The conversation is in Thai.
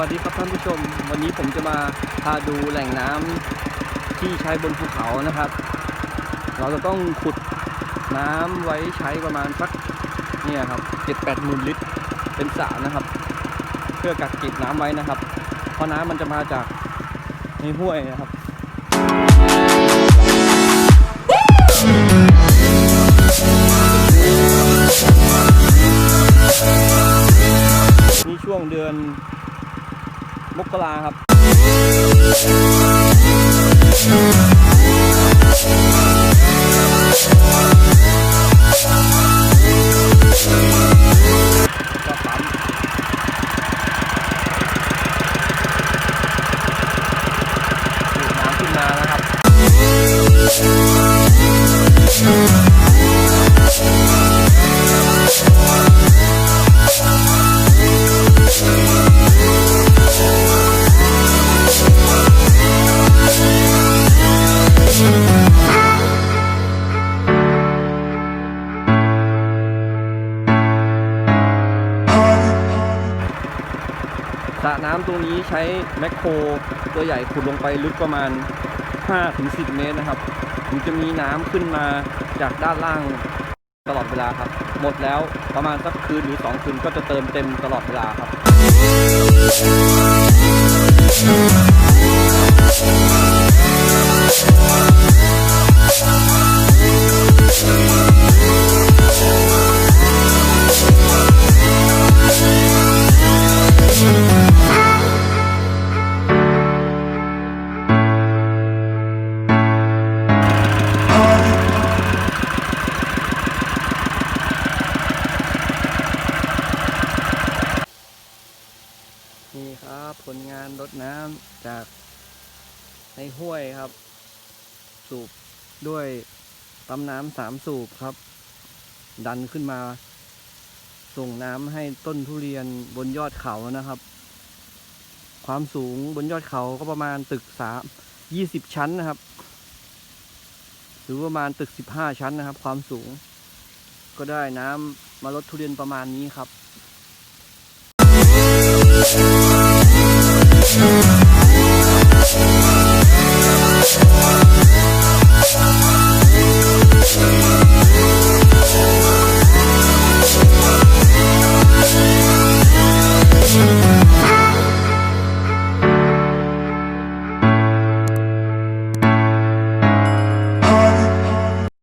วัสดีครับท่านผู้ชม วันนี้ผมจะมาพาดูแหล่งน้ำที่ใช้บนภูเขานะครับ เราจะต้องขุดน้ำไว้ใช้ประมาณสักเนี่ยครับเจ็ดแปดหมื่นลิตรเป็นสระนะครับ เพื่อกักเก็บน้ำไว้นะครับ เพราะน้ำมันจะมาจากในห้วยนะครับนี่ช่วงเดือน มกราครับ สระน้ำตรงนี้ใช้แมคโครตัวใหญ่ขุดลงไปลึกประมาณ 5-10 เมตรนะครับถึงจะมีน้ำขึ้นมาจากด้านล่างตลอดเวลาครับ หมดแล้วประมาณสักคืนหรือ 2 คืนก็จะเติมเต็มตลอดเวลาครับ ผลงานรดน้ำจากในห้วยครับ สูบด้วยปั๊มน้ำสามสูบครับ ดันขึ้นมา ส่งน้ำให้ต้นทุเรียนบนยอดเขานะครับ ความสูงบนยอดเขาก็ประมาณตึกสามยี่สิบชั้นนะครับ หรือประมาณตึกสิบห้าชั้นนะครับ ความสูง ก็ได้น้ำมาลดทุเรียนประมาณนี้ครับ